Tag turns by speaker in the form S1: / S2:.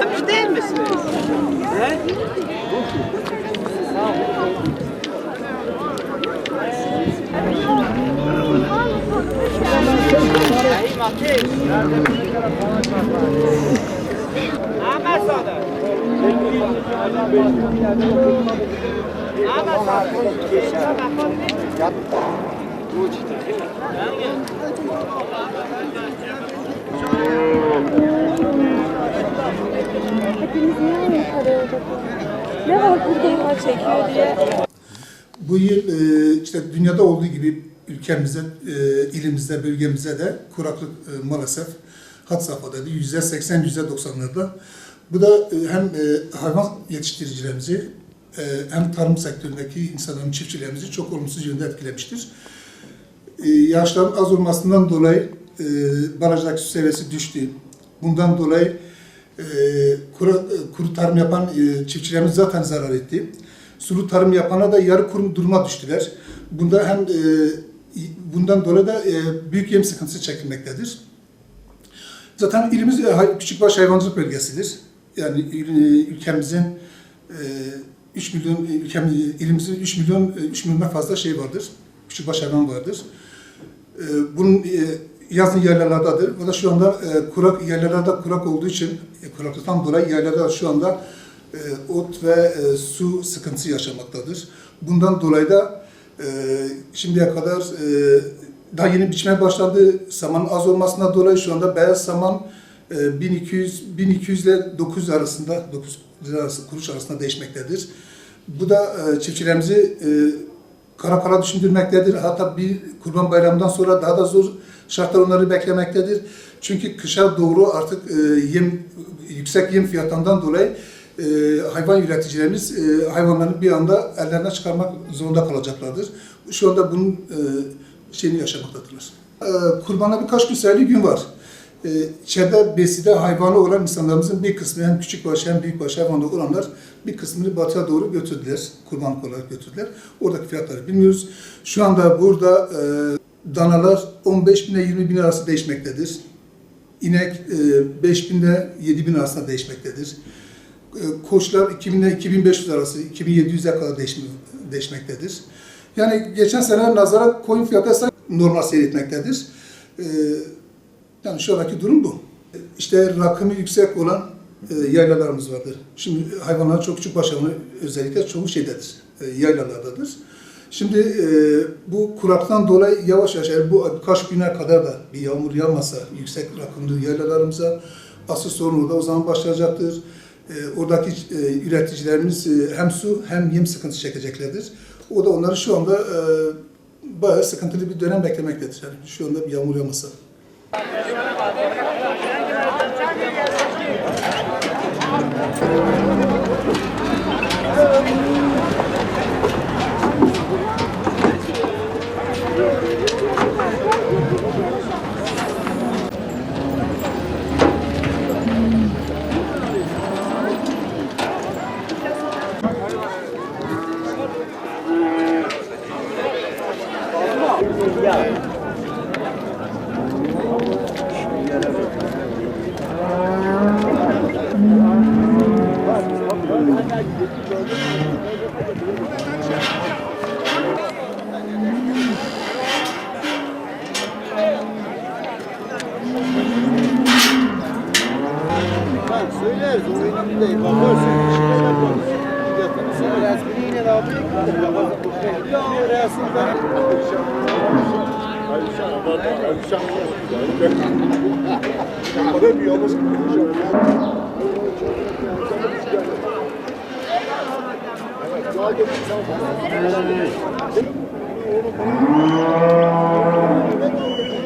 S1: Yapmış değil misiniz? He? Hey, Mati. Ahmet Sadık.
S2: Aynı paraya bakıyoruz? Ne var burada çekiyor diye.
S3: Bu yıl e, işte dünyada olduğu gibi ülkemizde, e, ilimizde, bölgemizde de kuraklık e, maalesef had safhadaydı. Yüzde seksen, yüzde doksanlarda. Bu da e, hem e, hayvan yetiştiricilerimizi e, hem tarım sektöründeki insanların, çiftçilerimizi çok olumsuz yönde etkilemiştir. Yağışların az olmasından dolayı barajdaki su seviyesi düştü. Bundan dolayı kuru, tarım yapan çiftçilerimiz zaten zarar etti. Sulu tarım yapana da yarı kurum duruma düştüler. Bunda hem bundan dolayı da büyük yem sıkıntısı çekilmektedir. Zaten ilimiz e, küçükbaş hayvancılık bölgesidir. Yani il- ülkemizin e, 3 milyon ülkemiz ilimizin 3 milyon e, 3 milyondan fazla şey vardır. Küçükbaş hayvan vardır. E, bunun e, yazın yaylalardadır. O da şu anda e, kurak yerlerde kurak olduğu için e, kuraklıktan dolayı yerlerde şu anda e, ot ve e, su sıkıntısı yaşamaktadır. Bundan dolayı da e, şimdiye kadar e, daha yeni biçmeye başlandı. Samanın az olmasına dolayı şu anda beyaz saman e, 1200 1200 ile 900 arasında 9 lira arası kuruş arasında değişmektedir. Bu da e, çiftçilerimizi e, kara kara düşündürmektedir. Hatta bir kurban bayramından sonra daha da zor şartlar onları beklemektedir. Çünkü kışa doğru artık yem yüksek yem fiyatından dolayı e, hayvan üreticilerimiz e, hayvanlarını bir anda ellerinden çıkarmak zorunda kalacaklardır. Şu anda bunun e, şeyini yaşamaktadırlar. E, kurbana birkaç sayılı gün var. İçeride beside hayvanı olan insanlarımızın bir kısmı hem küçük baş hem büyük baş hayvanı olanlar bir kısmını batıya doğru götürdüler. Kurbanlık olarak götürdüler. Oradaki fiyatları bilmiyoruz. Şu anda burada e, danalar 15 bin ile 20 bin arası değişmektedir. İnek e, 5 bin ile 7 bin arasında değişmektedir. E, koçlar 2000 ile 2500 arası, 2700'e kadar değişme, değişmektedir. Yani geçen sene nazara koyun fiyatı ise normal seyretmektedir. E, yani şu durum bu. İşte rakımı yüksek olan e, yaylalarımız vardır. Şimdi hayvanlar çok küçük baş hayvanı özellikle çoğu şeydedir, e, yaylalardadır. Şimdi e, bu kuraktan dolayı yavaş yavaş eğer bu birkaç güne kadar da bir yağmur yağmasa yüksek rakımlı yaylalarımıza asıl sorun orada o zaman başlayacaktır. E, oradaki e, üreticilerimiz e, hem su hem yem sıkıntısı çekeceklerdir. O da onları şu anda bayağı sıkıntılı bir dönem beklemektedir. Yani şu anda bir yağmur yağmasa.
S4: Söyleriz o önemli değil. Bakarsın işine. Sen resmini de abi. Ya o resim ben.
S5: Thank